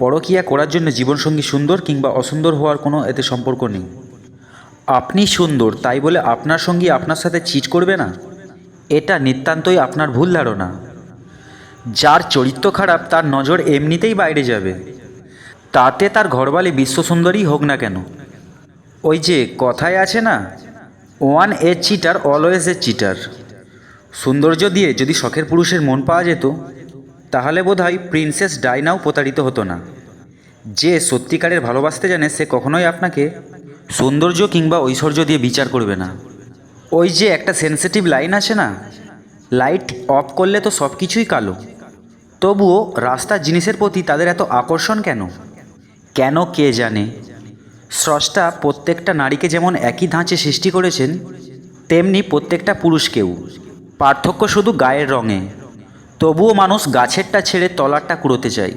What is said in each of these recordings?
পরকীয়া করার জন্য জীবনসঙ্গী সুন্দর কিংবা অসুন্দর হওয়ার কোনো এতে সম্পর্ক নেই। আপনি সুন্দর, তাই বলে আপনার সঙ্গী আপনার সাথে চিট করবে না? এটা নিতান্তই আপনার ভুল ধারণা। যার চরিত্র খারাপ, তার নজর এমনিতেই বাইরে যাবে। তাতে তার ঘরবালি বিশ্বসুন্দরী হোক না কেন। ওই যে, কথায় আছে না, once a cheater, always a cheater. সৌন্দর্য দিয়ে যদি শখের পুরুষের মন পাওয়া যেত তাহলে বোধহয় প্রিন্সেস ডাইনাও প্রতারিত হতো না। যে সত্যিকারের ভালোবাসতে জানে, সে কখনোই আপনাকে সৌন্দর্য কিংবা ঐশ্বর্য দিয়ে বিচার করবে না। ওই যে একটা সেন্সিটিভ লাইন আছে না লাইট অফ করলে তো সব কিছুই কালো। তবুও রাস্তার জিনিসের প্রতি তাদের এত আকর্ষণ কেন? কেন কে জানে? স্রষ্টা প্রত্যেকটা নারীকে যেমন একই ধাঁচে সৃষ্টি করেছেন, তেমনি প্রত্যেকটা পুরুষকেও। পার্থক্য শুধু গায়ের রঙে। তবুও মানুষ গাছেরটা ছেড়ে তলারটা কুড়োতে চায়।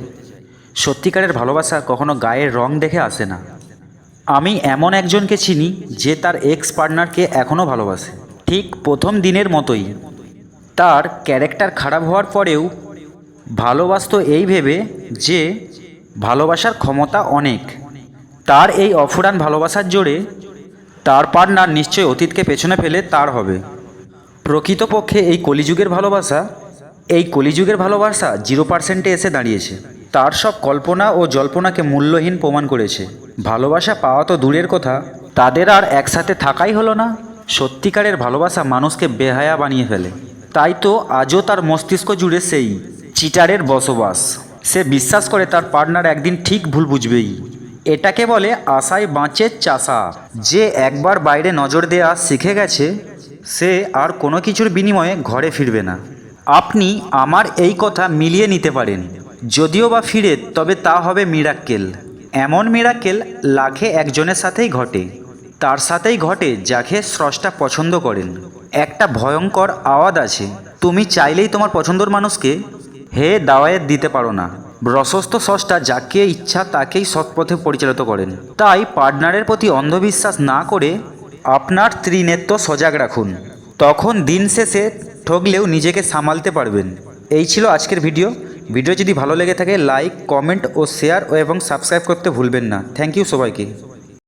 সত্যিকারের ভালোবাসা কখনো গায়ের রং দেখে আসে না। আমি এমন একজনকে চিনি যে তার এক্স পার্টনারকে এখনও ভালোবাসে। ঠিক প্রথম দিনের মতোই। তার ক্যারেক্টার খারাপ হওয়ার পরেও ভালোবাসতো এই ভেবে যে ভালোবাসার ক্ষমতা অনেক। তার এই অফুরান ভালোবাসার জোরে তার পার্টনার নিশ্চয় অতীতকে পেছনে ফেলে তার হবে। প্রকৃতপক্ষে এই কলিযুগের ভালোবাসা এই কলিযুগের ভালোবাসা জিরো পার্সেন্টে এসে দাঁড়িয়েছে। তার সব কল্পনা ও জল্পনাকে মূল্যহীন প্রমাণ করেছে। ভালোবাসা পাওয়া তো দূরের কথা, তাদের আর একসাথে থাকাই হলো না। সত্যিকারের ভালোবাসা মানুষকে বেহায়া বানিয়ে ফেলে। তাই তো আজও তার মস্তিষ্ক জুড়ে সেই চিটারের বসবাস। সে বিশ্বাস করে তার পার্টনার একদিন ঠিক ভুল বুঝবেই। এটাকে বলে আশায় বাঁচে চাষা। যে একবার বাইরে নজর দেওয়া শিখে গেছে, সে আর কোনো কিছুর বিনিময়ে ঘরে ফিরবে না। আপনি আমার এই কথা মিলিয়ে নিতে পারেন। যদিও বা ফিরে, তবে তা হবে মিরাক্কেল। এমন মিরাক্কেল লাখে একজনের সাথেই ঘটে। তার সাথেই ঘটে যাকে স্রষ্টা পছন্দ করেন। একটা ভয়ঙ্কর আওয়াজ আছে। তুমি চাইলেই তোমার পছন্দর মানুষকে হে দাওয়ায়েত দিতে পারো না। প্রশস্ত স্রষ্টা যাকে ইচ্ছা তাকেই সৎপথে পরিচালিত করেন। তাই পার্টনারের প্রতি অন্ধবিশ্বাস না করে আপনার ত্রিনেত্র সজাগ রাখুন। তখন দিন শেষে ঠকলেও নিজেকে সামালতে পারবেন। এই ছিল আজকের ভিডিও। ভিডিও যদি ভালো লেগে থাকে লাইক কমেন্ট ও শেয়ার এবং সাবস্ক্রাইব করতে ভুলবেন না। থ্যাংক ইউ সবাইকে।